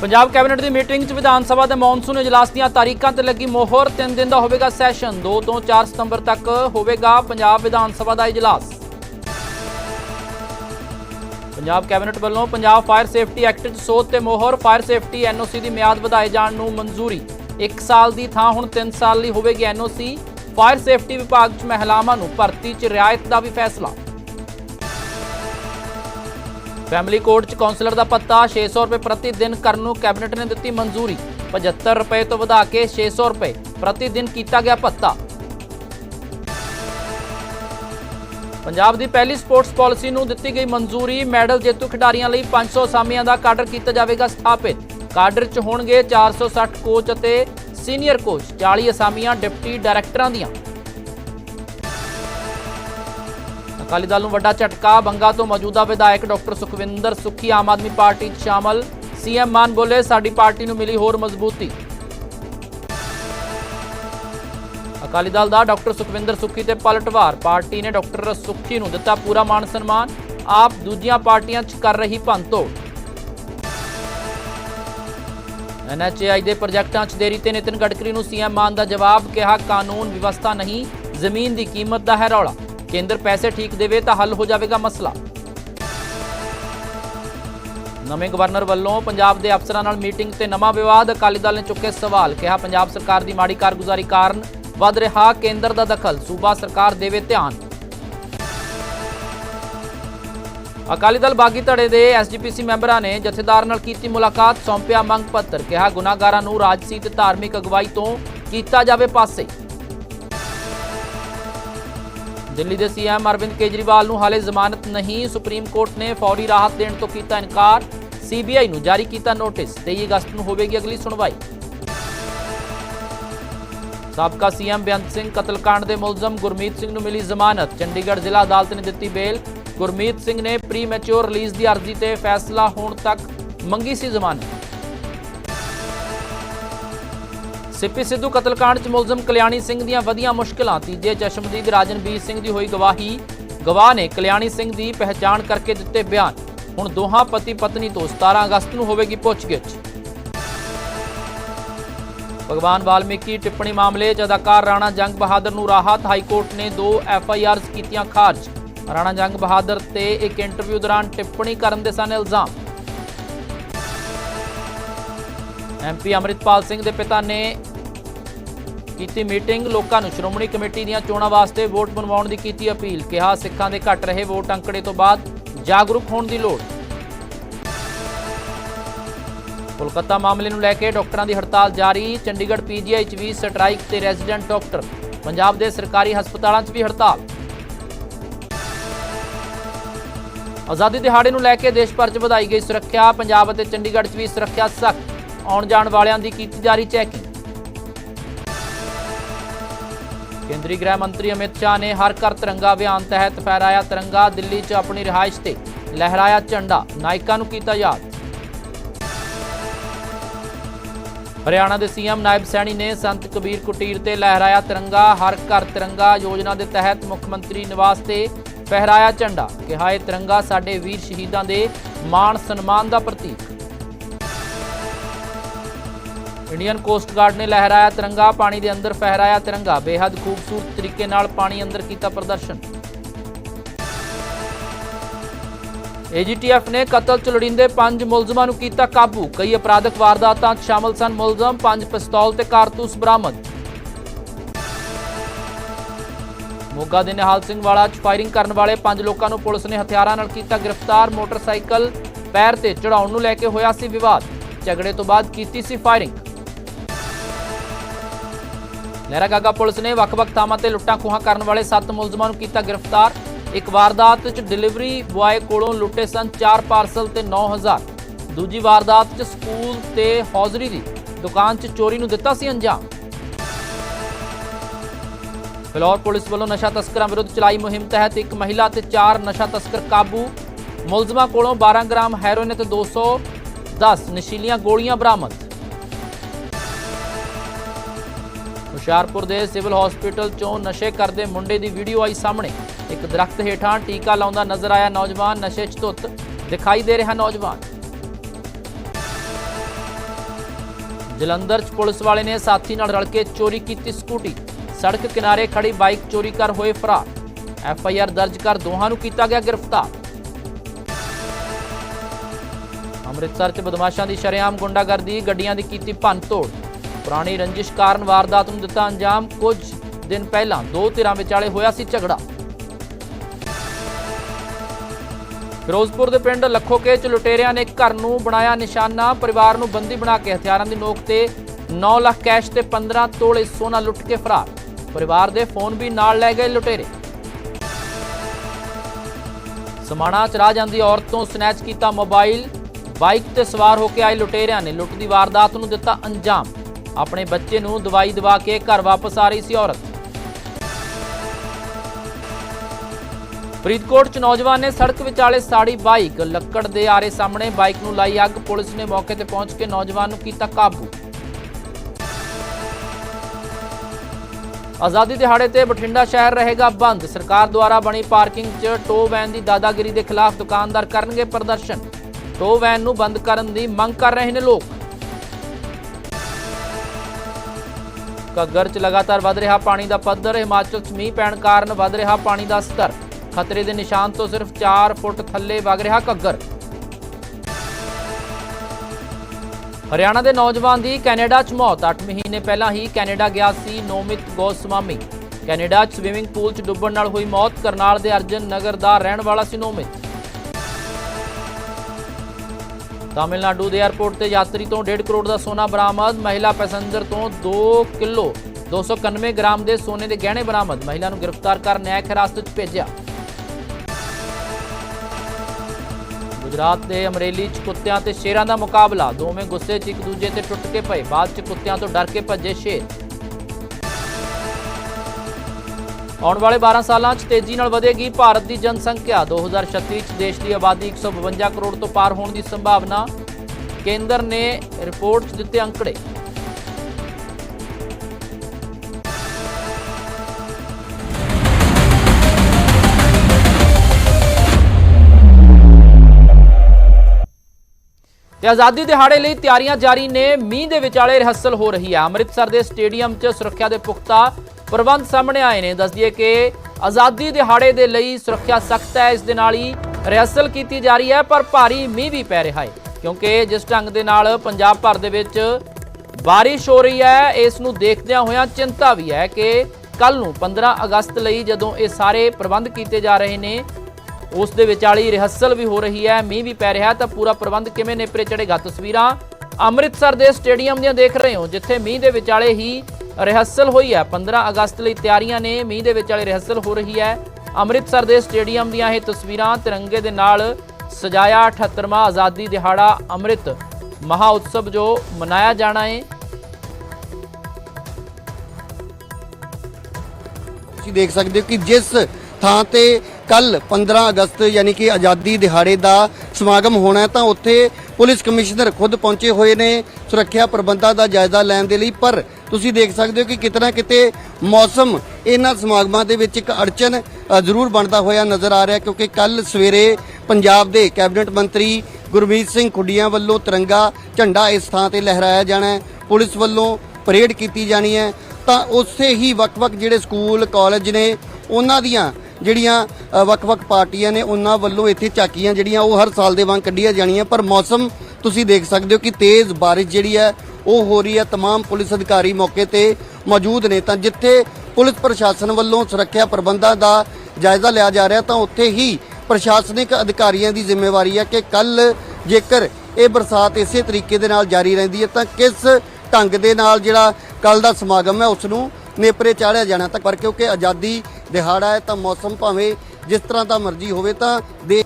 Punjab cabinet ਦੀ meeting 'ਚ ਵਿਧਾਨ ਸਭਾ ਦੇ monsoon ਇਜਲਾਸ ਦੀਆਂ ਤਾਰੀਖਾਂ ਤੇ ਲੱਗੀ ਮੋਹਰ। 3 ਦਿਨ ਦਾ ਹੋਵੇਗਾ ਸੈਸ਼ਨ। 2 ਤੋਂ 4 ਸਤੰਬਰ ਤੱਕ ਹੋਵੇਗਾ ਪੰਜਾਬ ਵਿਧਾਨ ਸਭਾ ਦਾ ਇਜਲਾਸ। ਪੰਜਾਬ ਕੈਬਨਿਟ ਵੱਲੋਂ ਪੰਜਾਬ ਫਾਇਰ ਸੇਫਟੀ ਐਕਟ 'ਚ ਸੋਧ ਤੇ ਮੋਹਰ। ਫਾਇਰ ਸੇਫਟੀ ਐਨਓਸੀ ਦੀ ਮਿਆਦ ਵਧਾਏ ਜਾਣ ਨੂੰ ਮਨਜ਼ੂਰੀ। 1 ਸਾਲ ਦੀ ਥਾਂ ਹੁਣ 3 ਸਾਲ ਲਈ ਹੋਵੇਗੀ ਐਨਓਸੀ। ਫਾਇਰ ਸੇਫਟੀ ਵਿਭਾਗ 'ਚ ਮਹਿਲਾਵਾਂ ਨੂੰ ਭਰਤੀ 'ਚ ਰਿਆਇਤ ਦਾ ਵੀ ਫੈਸਲਾ। ਫੈਮਿਲੀ ਕੋਰਟ 'ਚ ਕਾਉਂਸਲਰ ਦਾ ਪੱਤਾ 600 ਰੁਪਏ ਪ੍ਰਤੀ ਦਿਨ ਕਰਨ ਨੂੰ ਕੈਬਨਿਟ ਨੇ ਦਿੱਤੀ ਮਨਜ਼ੂਰੀ। 75 ਰੁਪਏ ਤੋਂ ਵਧਾ ਕੇ 600 ਰੁਪਏ ਪ੍ਰਤੀ ਦਿਨ ਕੀਤਾ ਗਿਆ ਭੱਤਾ ਪੰਜਾਬ ਦੀ ਪਹਿਲੀ ਸਪੋਰਟਸ ਪਾਲਿਸੀ ਨੂੰ ਦਿੱਤੀ ਗਈ ਮਨਜ਼ੂਰੀ, ਮੈਡਲ ਜੇਤੂ ਖਿਡਾਰੀਆਂ ਲਈ 500 ਅਸਾਮੀਆਂ ਦਾ ਕਾਡਰ ਕੀਤਾ ਜਾਵੇਗਾ ਸਥਾਪਿਤ। ਕਾਡਰ 'ਚ ਹੋਣਗੇ 460 ਕੋਚ ਅਤੇ ਸੀਨੀਅਰ ਕੋਚ 40 ਅਸਾਮੀਆਂ ਡਿਪਟੀ ਡਾਇਰੈਕਟਰਾਂ ਦੀਆਂ। ਅਕਾਲੀ ਦਲ ਨੂੰ ਵੱਡਾ ਝਟਕਾ, ਬੰਗਾ ਤੋਂ ਮੌਜੂਦਾ ਵਿਧਾਇਕ ਡਾਕਟਰ ਸੁਖਵਿੰਦਰ ਸੁੱਖੀ, ਆਮ ਆਦਮੀ ਪਾਰਟੀ 'ਚ ਸ਼ਾਮਲ। ਸੀਐਮ ਮਾਨ ਬੋਲੇ, ਸਾਡੀ ਪਾਰਟੀ ਨੂੰ ਮਿਲੀ ਹੋਰ ਮਜ਼ਬੂਤੀ। ਅਕਾਲੀ ਦਲ ਦਾ ਡਾਕਟਰ ਸੁਖਵਿੰਦਰ ਸੁੱਖੀ ਤੇ ਪਲਟਵਾਰ ਪਾਰਟੀ ਨੇ ਡਾਕਟਰ ਸੁੱਖੀ ਨੂੰ ਦਿੱਤਾ ਪੂਰਾ ਮਾਣ ਸਨਮਾਨ। ਆਪ ਦੂਜੀਆਂ ਪਾਰਟੀਆਂ 'ਚ ਕਰ ਰਹੀ ਭੰਨਤੋੜ। ਐਨਐਚਏਆਈ ਦੇ ਪ੍ਰੋਜੈਕਟਾਂ 'ਚ ਦੇਰੀ ਤੇ ਨਿਤਿਨ ਗਡਕਰੀ ਨੂੰ ਸੀਐਮ ਮਾਨ ਦਾ ਜਵਾਬ ਕਿਹਾ, ਕਾਨੂੰਨ ਵਿਵਸਥਾ ਨਹੀਂ, ਜ਼ਮੀਨ ਦੀ ਕੀਮਤ ਦਾ ਹੈ ਰੌਲਾ। ਕੇਂਦਰ ਪੈਸੇ ਠੀਕ ਦੇਵੇ ਤਾਂ ਹੱਲ ਹੋ ਜਾਵੇਗਾ ਮਸਲਾ। ਨਵੇਂ ਗਵਰਨਰ ਵੱਲੋਂ ਪੰਜਾਬ ਦੇ ਅਫਸਰਾਂ ਨਾਲ ਮੀਟਿੰਗ ਤੇ ਨਵਾਂ ਵਿਵਾਦ, ਅਕਾਲੀ ਦਲ ਨੇ ਚੁੱਕੇ ਸਵਾਲ, ਕਿਹਾ ਪੰਜਾਬ ਸਰਕਾਰ ਦੀ ਮਾੜੀ ਕਾਰਗੁਜ਼ਾਰੀ ਕਾਰਨ ਵੱਧ ਰਿਹਾ ਕੇਂਦਰ ਦਾ ਦਖਲ, ਸੂਬਾ ਸਰਕਾਰ ਦੇਵੇ ਧਿਆਨ। ਅਕਾਲੀ ਦਲ ਬਾਗੀ ਧੜੇ ਦੇ ਐਸਜੀਪੀਸੀ ਮੈਂਬਰਾਂ ਨੇ ਜਥੇਦਾਰ ਨਾਲ ਕੀਤੀ ਮੁਲਾਕਾਤ, ਸੌਂਪਿਆ ਮੰਗ ਪੱਤਰ, ਕਿਹਾ ਗੁਨਾਹਗਾਰਾਂ ਨੂੰ ਰਾਜਸੀ ਤੇ ਧਾਰਮਿਕ ਅਗਵਾਈ ਤੋਂ ਕੀਤਾ ਜਾਵੇ ਪਾਸੇ। ਦਿੱਲੀ ਦੇ ਸੀਐਮ ਅਰਵਿੰਦ ਕੇਜਰੀਵਾਲ ਨੂੰ ਹਾਲੇ ਜ਼ਮਾਨਤ ਨਹੀਂ, ਸੁਪਰੀਮ ਕੋਰਟ ਨੇ ਫੌਰੀ ਰਾਹਤ ਦੇਣ ਤੋਂ ਕੀਤਾ ਇਨਕਾਰ। ਸੀਬੀਆਈ ਨੂੰ ਜਾਰੀ ਕੀਤਾ ਨੋਟਿਸ 23 ਅਗਸਤ ਨੂੰ ਹੋਵੇਗੀ ਅਗਲੀ ਸੁਣਵਾਈ। ਸਾਬਕਾ ਸੀਐਮ ਬੇਅੰਤ ਸਿੰਘ ਕਤਲकांड ਦੇ ਮੁਲਜ਼ਮ ਗੁਰਮੀਤ ਸਿੰਘ ਨੂੰ ਮਿਲੀ ਜ਼ਮਾਨਤ। ਚੰਡੀਗੜ੍ਹ ਜ਼ਿਲ੍ਹਾ ਅਦਾਲਤ ਨੇ ਦਿੱਤੀ ਬੇਲ। ਗੁਰਮੀਤ ਸਿੰਘ ਨੇ ਪ੍ਰੀ ਮੈਚੁਰ ਰਿਲੀਜ਼ ਦੀ ਅਰਜ਼ੀ ਤੇ ਫੈਸਲਾ ਹੋਣ ਤੱਕ ਮੰਗੀ ਸੀ ਜ਼ਮਾਨਤ। ਸਿੱਪੀ ਸਿੱਧੂ ਕਤਲकांड 'ਚ ਮੁਲਜ਼ਮ ਕਲਿਆਣੀ ਸਿੰਘ ਦੀਆਂ ਵਧੀਆਂ ਮੁਸ਼ਕਲਾਂ, ਤੀਜੇ ਚਸ਼ਮਦੀਦ ਰਾਜਨਵੀਰ ਸਿੰਘ ਦੀ ਹੋਈ ਗਵਾਹੀ। ਗਵਾਹ ਨੇ ਕਲਿਆਣੀ ਸਿੰਘ ਦੀ ਪਹਿਚਾਣ ਕਰਕੇ ਦਿੱਤੇ ਬਿਆਨ। ਹੁਣ ਦੋਹਾਂ ਪਤੀ ਪਤਨੀ ਤੋਂ 17 ਅਗਸਤ ਨੂੰ ਹੋਵੇਗੀ ਪੁੱਛਗਿੱਛ। ਭਗਵਾਨ ਵਾਲਮੀਕੀ ਟਿੱਪਣੀ ਮਾਮਲੇ 'ਚ ਅਦਾਕਾਰ ਰਾਣਾ ਜੰਗ ਬਹਾਦਰ ਨੂੰ ਰਾਹਤ ਹਾਈ ਕੋਰਟ ਨੇ ਦੋ ਐਫ ਆਈ ਆਰਜ਼ ਕੀਤੀਆਂ ਖਾਰਜ। ਰਾਣਾ ਜੰਗ ਬਹਾਦਰ ਤੇ ਇੱਕ ਇੰਟਰਵਿਊ ਦੌਰਾਨ ਟਿੱਪਣੀ ਕਰਨ ਦੇ ਸਨ ਇਲਜ਼ਾਮ। ਐਮਪੀ ਅਮਰਿਤਪਾਲ ਸਿੰਘ ਦੇ ਪਿਤਾ ਨੇ ਕੀਤੀ ਮੀਟਿੰਗ। ਲੋਕਾਂ ਨੂੰ ਸ਼੍ਰੋਮਣੀ ਕਮੇਟੀ ਦੀਆਂ ਚੋਣਾਂ ਵਾਸਤੇ ਵੋਟ ਬਣਵਾਉਣ ਦੀ ਕੀਤੀ ਅਪੀਲ। ਕਿਹਾ ਸਿੱਖਾਂ ਦੇ ਘਟ ਰਹੇ ਵੋਟ ਅੰਕੜੇ ਤੋਂ ਬਾਅਦ ਜਾਗਰੂਕ ਹੋਣ ਦੀ ਲੋੜ। ਕੋਲਕਾਤਾ ਮਾਮਲੇ ਨੂੰ ਲੈ ਕੇ ਡਾਕਟਰਾਂ ਦੀ ਹੜਤਾਲ ਜਾਰੀ। ਚੰਡੀਗੜ੍ਹ ਪੀਜੀਆਈ 'ਚ ਵੀ ਸਟ੍ਰਾਈਕ ਤੇ ਰੈਜ਼ੀਡੈਂਟ ਡਾਕਟਰ। ਪੰਜਾਬ ਦੇ ਸਰਕਾਰੀ ਹਸਪਤਾਲਾਂ 'ਚ ਵੀ ਹੜਤਾਲ। ਆਜ਼ਾਦੀ ਦਿਹਾੜੇ ਨੂੰ ਲੈ ਕੇ ਦੇਸ਼ ਭਰ 'ਚ ਵਧਾਈ ਗਈ ਸੁਰੱਖਿਆ। ਪੰਜਾਬ ਅਤੇ ਚੰਡੀਗੜ੍ਹ 'ਚ ਵੀ ਸੁਰੱਖਿਆ ਸਖਤ। ਆਉਣ ਜਾਣ ਵਾਲਿਆਂ ਦੀ ਕੀਤੀ ਜਾ ਰਹੀ ਚੈਕਿੰਗ। ਕੇਂਦਰੀ ਗ੍ਰਹਿ ਮੰਤਰੀ ਅਮਿਤ ਸ਼ਾਹ ਨੇ ਹਰ ਘਰ ਤਿਰੰਗਾ ਅਭਿਆਨ ਤਹਿਤ ਫਹਿਰਾਇਆ ਤਿਰੰਗਾ, ਦਿੱਲੀ 'ਚ ਆਪਣੀ ਰਿਹਾਇਸ਼ ਤੇ ਲਹਿਰਾਇਆ ਝੰਡਾ, ਨਾਇਕਾਂ ਨੂੰ ਕੀਤਾ ਯਾਦ। ਹਰਿਆਣਾ ਦੇ ਸੀਐਮ ਨਾਇਬ ਸੈਣੀ ਨੇ ਸੰਤ ਕਬੀਰ ਕੁਟੀਰ ਤੇ ਲਹਿਰਾਇਆ ਤਿਰੰਗਾ, ਹਰ ਘਰ ਤਿਰੰਗਾ ਯੋਜਨਾ ਦੇ ਤਹਿਤ ਮੁੱਖ ਮੰਤਰੀ ਨਿਵਾਸ ਤੇ ਫਹਿਰਾਇਆ ਝੰਡਾ, ਕਿਹਾ ਇਹ ਤਿਰੰਗਾ ਸਾਡੇ ਵੀਰ ਸ਼ਹੀਦਾਂ ਦੇ ਮਾਣ ਸਨਮਾਨ ਦਾ ਪ੍ਰਤੀਕ। ਇੰਡੀਅਨ ਕੋਸਟ ਗਾਰਡ ਨੇ ਲਹਿਰਾਇਆ ਤਿਰੰਗਾ, ਪਾਣੀ ਦੇ ਅੰਦਰ ਫਹਿਰਾਇਆ ਤਿਰੰਗਾ। ਬੇहद ਖੂਬਸੂਰਤ ਤਰੀਕੇ ਨਾਲ ਪਾਣੀ ਅੰਦਰ ਕੀਤਾ ਪ੍ਰਦਰਸ਼ਨ। ਏਜੀਟੀਐਫ ਨੇ ਕਤਲ ਚ ਲੋੜੀਂਦੇ ਪੰਜ ਮੁਲਜ਼ਮਾਂ ਨੂੰ ਕੀਤਾ ਕਾਬੂ। ਕਈ ਅਪਰਾਧਕ ਵਾਰਦਾਤਾਂ 'ਚ ਸ਼ਾਮਲ ਸਨ ਮੁਲਜ਼ਮ, ਪੰਜ ਪਿਸਤੌਲ ਤੇ ਕਾਰਤੂਸ ਬਰਾਮਦ। ਮੋਗਾ ਦੇ ਨਿਹਾਲ ਸਿੰਘ ਵਾਲਾ 'ਚ ਫਾਇਰਿੰਗ ਕਰਨ ਵਾਲੇ ਪੰਜ ਲੋਕਾਂ ਨੂੰ ਪੁਲਿਸ ਨੇ ਹਥਿਆਰਾਂ ਨਾਲ ਕੀਤਾ ਗ੍ਰਿਫਤਾਰ। ਮੋਟਰਸਾਈਕਲ ਪੈਰ ਤੇ ਚੜਾਉਣ ਨੂੰ ਲੈ ਕੇ ਹੋਇਆ ਸੀ ਵਿਵਾਦ। ਝਗੜੇ ਤੋਂ ਬਾਅਦ ਕੀਤੀ ਸੀ ਫਾਇਰਿੰਗ। ਲਹਿਰਾ ਪੁਲਿਸ ਨੇ ਵੱਖ-ਵੱਖ ਥਾਵਾਂ ਤੇ ਲੁੱਟਾਂ ਖੋਹਾਂ ਕਰਨ ਵਾਲੇ 7 ਮੁਲਜ਼ਮਾਂ ਨੂੰ ਕੀਤਾ ਗ੍ਰਿਫਤਾਰ। ਇੱਕ ਵਾਰਦਾਤ 'ਚ ਡਿਲੀਵਰੀ ਬੁਆਏ ਕੋਲੋਂ ਲੁੱਟੇ ਸਨ 4 ਪਾਰਸਲ ਤੇ 9000 ਦੂਜੀ ਵਾਰਦਾਤ 'ਚ ਸਕੂਲ ਤੇ ਹੌਜ਼ਰੀ ਦੀ ਦੁਕਾਨ 'ਚ ਚੋਰੀ ਨੂੰ ਦਿੱਤਾ ਸੀ ਅੰਜਾਮ। ਫਿਲੌਰ ਪੁਲਿਸ ਵੱਲੋਂ ਨਸ਼ਾ ਤਸਕਰਾਂ ਵਿਰੁੱਧ ਚਲਾਈ ਮੁਹਿੰਮ ਤਹਿਤ ਇੱਕ ਮਹਿਲਾ ਤੇ 4 ਨਸ਼ਾ ਤਸਕਰ ਕਾਬੂ। ਮੁਲਜ਼ਮਾਂ ਕੋਲੋਂ 12 ਗ੍ਰਾਮ ਹੈਰੋਇਨ ਤੇ 210 ਨਸ਼ੀਲੀਆਂ ਗੋਲੀਆਂ ਬਰਾਮਦ। ਹੁਸ਼ਿਆਰਪੁਰ ਦੇ ਸਿਵਲ ਹਸਪੀਟਲ ਚੋਂ ਨਸ਼ੇ ਕਰਦੇ ਮੁੰਡੇ ਦੀ ਵੀਡੀਓ ਆਈ ਸਾਹਮਣੇ। ਇੱਕ ਦਰਖਤ ਹੇਠਾਂ ਟੀਕਾ ਲਾਉਂਦਾ ਨਜ਼ਰ ਆਇਆ ਨੌਜਵਾਨ, ਨਸ਼ੇ 'ਚ ਧੁੱਤ ਦਿਖਾਈ ਦੇ ਰਿਹਾ ਨੌਜਵਾਨ। ਜਲੰਧਰ 'ਚ ਪੁਲਿਸ ਵਾਲੇ ਨੇ ਸਾਥੀ ਨਾਲ ਰਲ ਕੇ ਚੋਰੀ ਕੀਤੀ ਸਕੂਟੀ। ਸੜਕ ਕਿਨਾਰੇ ਖੜੀ ਬਾਈਕ ਚੋਰੀ ਕਰ ਹੋਏ ਫਰਾਰ। ਐਫ ਆਈ ਆਰ ਦਰਜ ਕਰ ਦੋਹਾਂ ਨੂੰ ਕੀਤਾ ਗਿਆ ਗ੍ਰਿਫਤਾਰ। ਅੰਮ੍ਰਿਤਸਰ 'ਚ ਬਦਮਾਸ਼ਾਂ ਦੀ ਸ਼ਰੇਆਮ ਗੁੰਡਾਗਰਦੀ, ਗੱਡੀਆਂ ਦੀ ਕੀਤੀ ਭੰਨਤੋੜ ਪੁਰਾਣੀ ਰੰਜਿਸ਼ ਕਾਰਨ ਵਾਰਦਾਤ ਨੂੰ ਦਿੱਤਾ ਅੰਜਾਮ। ਕੁਝ ਦਿਨ ਪਹਿਲਾਂ ਦੋ ਧਿਰਾਂ ਵਿਚਾਲੇ ਹੋਇਆ ਸੀ ਝਗੜਾ। ਫਿਰੋਜ਼ਪੁਰ ਦੇ ਪਿੰਡ ਲੱਖੋਕੇ ਚ ਲੁਟੇਰਿਆਂ ਨੇ ਘਰ ਨੂੰ ਬਣਾਇਆ ਨਿਸ਼ਾਨਾ। ਪਰਿਵਾਰ ਨੂੰ ਬੰਦੀ ਬਣਾ ਕੇ ਹਥਿਆਰਾਂ ਦੀ ਨੋਕ ਤੇ 9 ਲੱਖ ਕੈਸ਼ ਤੇ 15 ਤੋਲੇ ਸੋਨਾ ਲੁੱਟ ਕੇ ਫਰਾਰ। ਪਰਿਵਾਰ ਦੇ ਫੋਨ ਵੀ ਨਾਲ ਲੈ ਗਏ ਲੁਟੇਰੇ। ਸਮਾਣਾ ਚ ਰਾਹ ਜਾਂਦੀ ਔਰਤ ਤੋਂ ਸਨੈਚ ਕੀਤਾ ਮੋਬਾਈਲ। ਬਾਈਕ ਤੇ ਸਵਾਰ ਹੋ ਕੇ ਆਏ ਲੁਟੇਰਿਆਂ ਨੇ ਲੁੱਟ ਦੀ ਵਾਰਦਾਤ ਨੂੰ ਦਿੱਤਾ ਅੰਜਾਮ। ਆਪਣੇ ਬੱਚੇ ਨੂੰ ਦਵਾਈ ਦਵਾ ਕੇ ਘਰ ਵਾਪਸ ਆ ਰਹੀ ਸੀ ਔਰਤ। ਫਰੀਦਕੋਟ ਚ ਨੌਜਵਾਨ ਨੇ ਸੜਕ ਵਿਚਾਲੇ ਸਾੜੀ ਬਾਈਕ ਲੱਕੜ ਦੇ ਆਰੇ ਸਾਹਮਣੇ ਬਾਈਕ ਨੂੰ ਲਾਈ ਅੱਗ। ਪੁਲਿਸ ਨੇ ਮੌਕੇ ਤੇ ਪਹੁੰਚ ਕੇ ਨੌਜਵਾਨ ਨੂੰ ਕੀਤਾ ਕਾਬੂ। ਆਜ਼ਾਦੀ ਦਿਹਾੜੇ ਤੇ ਬਠਿੰਡਾ ਸ਼ਹਿਰ ਰਹੇਗਾ ਬੰਦ। ਸਰਕਾਰ ਦੁਆਰਾ ਬਣੀ ਪਾਰਕਿੰਗ 'ਚ ਟੋ ਵੈਨ ਦੀ ਦਾਦਾਗਿਰੀ ਦੇ ਖਿਲਾਫ ਦੁਕਾਨਦਾਰ ਕਰਨਗੇ ਪ੍ਰਦਰਸ਼ਨ। ਟੋ ਵੈਨ ਨੂੰ ਬੰਦ ਕਰਨ ਦੀ ਮੰਗ ਕਰ ਰਹੇ ਨੇ ਲੋਕ। ਘੱਗਰ 'ਚ ਲਗਾਤਾਰ ਵੱਧ ਰਿਹਾ ਪਾਣੀ ਦਾ ਪੱਧਰ, ਹਿਮਾਚਲ 'ਚ ਮੀਂਹ ਪੈਣ ਕਾਰਨ ਵੱਧ ਰਿਹਾ ਪਾਣੀ ਦਾ ਸਤਰ। ਖਤਰੇ ਦੇ ਨਿਸ਼ਾਨ ਤੋਂ ਸਿਰਫ 4 ਫੁੱਟ ਥੱਲੇ ਵਗ ਰਿਹਾ ਘੱਗਰ। ਹਰਿਆਣਾ ਦੇ ਨੌਜਵਾਨ ਦੀ ਕੈਨੇਡਾ 'ਚ ਮੌਤ। 8 ਮਹੀਨੇ ਪਹਿਲਾਂ ਹੀ ਕੈਨੇਡਾ ਗਿਆ ਸੀ ਨੋਮਿਤ ਗੋਸਵਾਮੀ। ਕੈਨੇਡਾ 'ਚ ਸਵਿਮਿੰਗ ਪੂਲ 'ਚ ਡੁੱਬਣ ਨਾਲ ਹੋਈ ਮੌਤ। ਕਰਨਾਲ ਦੇ ਅਰਜਨ ਨਗਰ ਦਾ ਰਹਿਣ ਵਾਲਾ ਸੀ ਨੋਮਿਤ। ਤਾਮਿਲਨਾਡੂ ਦੇ 에ਅਰਪੋਰਟ ਤੇ ਯਾਤਰੀ ਤੋਂ 1.5 ਕਰੋੜ ਦਾ ਸੋਨਾ ਬਰਾਮਦ, ਮਹਿਲਾ ਪੈਸੇਂਜਰ ਤੋਂ 2 ਕਿਲੋ 291 ਗ੍ਰਾਮ ਦੇ ਸੋਨੇ ਦੇ ਗਹਿਣੇ ਬਰਾਮਦ, ਮਹਿਲਾ ਨੂੰ ਗ੍ਰਿਫਤਾਰ ਕਰ ਨਿਆਇਕ ਹਿਰਾਸਤ 'ਚ ਭੇਜਿਆ। ਗੁਜਰਾਤ ਦੇ ਅਮਰੇਲੀ 'ਚ ਕੁੱਤਿਆਂ ਤੇ ਸ਼ੇਰਾਂ ਦਾ ਮੁਕਾਬਲਾ, ਦੋਵੇਂ ਗੁੱਸੇ 'ਚ ਇੱਕ ਦੂਜੇ ਤੇ ਟੁੱਟ ਕੇ ਪਏ, ਬਾਅਦ 'ਚ ਕੁੱਤਿਆਂ ਤੋਂ ਡਰ ਕੇ ਭੱਜੇ ਸ਼ੇਰ। ਆਉਣ ਵਾਲੇ 12 ਸਾਲਾਂ 'ਚ ਤੇਜ਼ੀ ਨਾਲ ਵਧੇਗੀ ਭਾਰਤ ਦੀ ਜਨਸੰਖਿਆ। 2036 'ਚ ਦੇਸ਼ ਦੀ ਆਬਾਦੀ 152 ਕਰੋੜ ਤੋਂ ਪਾਰ ਹੋਣ ਦੀ ਸੰਭਾਵਨਾ। ਕੇਂਦਰ ਨੇ ਰਿਪੋਰਟ 'ਚ ਦਿੱਤੇ ਅੰਕੜੇ। ਤੇ ਆਜ਼ਾਦੀ ਦਿਹਾੜੇ ਲਈ ਤਿਆਰੀਆਂ ਜਾਰੀ ਨੇ। ਮੀਂਹ ਦੇ ਵਿਚਾਲੇ ਰਿਹਰਸਲ ਹੋ ਰਹੀ ਹੈ। ਅੰਮ੍ਰਿਤਸਰ ਦੇ ਸਟੇਡੀਅਮ 'ਚ ਸੁਰੱਖਿਆ ਦੇ ਪੁਖਤਾ ਪ੍ਰਬੰਧ ਸਾਹਮਣੇ ਆਏ ਨੇ। ਦੱਸ ਦਈਏ ਕਿ ਆਜ਼ਾਦੀ ਦਿਹਾੜੇ ਦੇ ਲਈ ਸੁਰੱਖਿਆ ਸਖਤ ਹੈ। ਇਸ ਦੇ ਨਾਲ ਹੀ ਰਿਹਰਸਲ ਕੀਤੀ ਜਾ ਰਹੀ ਹੈ, ਪਰ ਭਾਰੀ ਮੀਂਹ ਵੀ ਪੈ ਰਿਹਾ ਹੈ। ਕਿਉਂਕਿ ਜਿਸ ਢੰਗ ਦੇ ਨਾਲ ਪੰਜਾਬ ਭਰ ਦੇ ਵਿੱਚ ਬਾਰਿਸ਼ ਹੋ ਰਹੀ ਹੈ, ਇਸ ਨੂੰ ਦੇਖਦਿਆਂ ਹੋਇਆਂ ਚਿੰਤਾ ਵੀ ਹੈ ਕਿ ਕੱਲ ਨੂੰ 15 ਅਗਸਤ ਲਈ ਜਦੋਂ ਇਹ ਸਾਰੇ ਪ੍ਰਬੰਧ ਕੀਤੇ ਜਾ ਰਹੇ ਨੇ, ਉਸ ਦੇ ਵਿਚਾਲੀ ਰਿਹਰਸਲ ਵੀ ਹੋ ਰਹੀ ਹੈ, ਮੀਂਹ ਵੀ ਪੈ ਰਿਹਾ ਤਾਂ ਪੂਰਾ ਪ੍ਰਬੰਧ ਕਿਵੇਂ ਨੇਪਰੇ ਚੜੇਗਾ ਤਸਵੀਰਾਂ ਅੰਮ੍ਰਿਤਸਰ ਦੇ ਸਟੇਡੀਅਮ ਦੀਆਂ ਦੇਖ ਰਹੇ ਹੋ, ਜਿੱਥੇ ਮੀਂਹ ਦੇ ਵਿਚਾਲੇ ਹੀ ਰਿਹਰਸਲ ਹੋਈ ਹੈ। 15 ਅਗਸਤ ਲਈ ਤਿਆਰੀਆਂ ਨੇ। ਮੀਂਹ ਦੇ ਵਿਚਾਲੇ ਰਿਹਰਸਲ ਹੋ ਰਹੀ ਹੈ। ਅੰਮ੍ਰਿਤਸਰ ਦੇ ਸਟੇਡੀਅਮ ਦੀਆਂ ਇਹ ਤਸਵੀਰਾਂ ਤਿਰੰਗੇ ਦੇ ਨਾਲ ਸਜਾਇਆ 78ਵਾਂ ਆਜ਼ਾਦੀ ਦਿਹਾੜਾ ਅੰਮ੍ਰਿਤ ਮਹਾ ਉਤਸਵ ਜੋ ਮਨਾਇਆ ਜਾਣਾ ਹੈ ਤੁਸੀਂ ਦੇਖ ਸਕਦੇ ਹੋ ਕਿ ਜਿਸ ਥਾਂ ਤੇ ਕੱਲ 15 ਅਗਸਤ ਯਾਨੀ ਕਿ ਆਜ਼ਾਦੀ ਦਿਹਾੜੇ ਦਾ ਸਮਾਗਮ ਹੋਣਾ ਹੈ, ਤਾਂ ਉੱਥੇ ਪੁਲਿਸ ਕਮਿਸ਼ਨਰ ਖੁਦ ਪਹੁੰਚੇ ਹੋਏ ਨੇ। ਸੁਰੱਖਿਆ ਪ੍ਰਬੰਧਾਂ ਦਾ ਜਾਇਜ਼ਾ ਲੈਣ ਦੇ ਲਈ, ਪਰ ਤੁਸੀਂ ਦੇਖ ਸਕਦੇ ਹੋ ਕਿ ਕਿਤਨਾ ਕਿਤੇ ਮੌਸਮ ਇਹਨਾਂ ਸਮਾਗਮਾਂ ਦੇ ਵਿੱਚ ਇੱਕ ਅੜਚਨ ਜ਼ਰੂਰ ਬਣਦਾ ਹੋਇਆ ਨਜ਼ਰ ਆ ਰਿਹਾ ਕਿਉਂਕਿ ਕੱਲ ਸਵੇਰੇ ਪੰਜਾਬ ਦੇ ਕੈਬਨਿਟ ਮੰਤਰੀ ਗੁਰਮੀਤ ਸਿੰਘ ਖੁੱਡੀਆਂ ਵੱਲੋਂ ਤਿਰੰਗਾ ਝੰਡਾ ਇਸ ਥਾਂ ਤੇ ਲਹਿਰਾਇਆ ਜਾਣਾ ਹੈ, ਪੁਲਿਸ ਵੱਲੋਂ ਪਰੇਡ ਕੀਤੀ ਜਾਣੀ ਹੈ। ਤਾਂ ਉਸੇ ਹੀ ਵੱਖ-ਵੱਖ ਜਿਹੜੇ ਸਕੂਲ, ਕਾਲਜ ਨੇ, ਉਹਨਾਂ ਦੀਆਂ ਜਿਹੜੀਆਂ ਵੱਖ-ਵੱਖ ਪਾਰਟੀਆਂ ਨੇ, ਉਹਨਾਂ ਵੱਲੋਂ ਇੱਥੇ ਝਾਕੀਆਂ ਜਿਹੜੀਆਂ ਉਹ ਹਰ ਸਾਲ ਦੇ ਵਾਂਗ ਕੱਢੀਆਂ ਜਾਣੀਆਂ। ਪਰ ਮੌਸਮ ਤੁਸੀਂ ਦੇਖ ਸਕਦੇ ਹੋ ਕਿ ਤੇਜ਼ ਬਾਰਿਸ਼ ਜਿਹੜੀ ਹੈ ਉਹ ਹੋ ਰਹੀ ਹੈ तमाम ਪੁਲਿਸ ਅਧਿਕਾਰੀ ਮੌਕੇ ਤੇ ਮੌਜੂਦ ਨੇ ਤਾਂ ਜਿੱਥੇ ਪੁਲਿਸ ਪ੍ਰਸ਼ਾਸਨ ਵੱਲੋਂ ਸੁਰੱਖਿਆ ਪ੍ਰਬੰਧਾਂ ਦਾ ਜਾਇਜ਼ਾ ਲਿਆ ਜਾ ਰਿਹਾ ਤਾਂ ਉੱਥੇ ਹੀ ਪ੍ਰਸ਼ਾਸਨਿਕ ਅਧਿਕਾਰੀਆਂ ਦੀ ਜ਼ਿੰਮੇਵਾਰੀ ਹੈ ਕਿ ਕੱਲ ਜੇਕਰ ਇਹ ਬਰਸਾਤ ਇਸੇ ਤਰੀਕੇ ਦੇ ਨਾਲ ਜਾਰੀ ਰਹਿੰਦੀ ਹੈ ਤਾਂ ਕਿਸ ਢੰਗ ਦੇ ਨਾਲ ਜਿਹੜਾ ਕੱਲ ਦਾ ਸਮਾਗਮ ਹੈ ਉਸ ਨੂੰ ਨੇਪਰੇ ਚਾੜਿਆ ਜਾਣਾ ਤਾਂ ਪਰ ਕਿਉਂਕਿ ਆਜ਼ਾਦੀ ਦਿਹਾੜਾ ਹੈ ਤਾਂ ਮੌਸਮ ਭਾਵੇਂ ਜਿਸ ਤਰ੍ਹਾਂ ਦਾ ਮਰਜ਼ੀ ਹੋਵੇ ਤਾਂ ਦੇ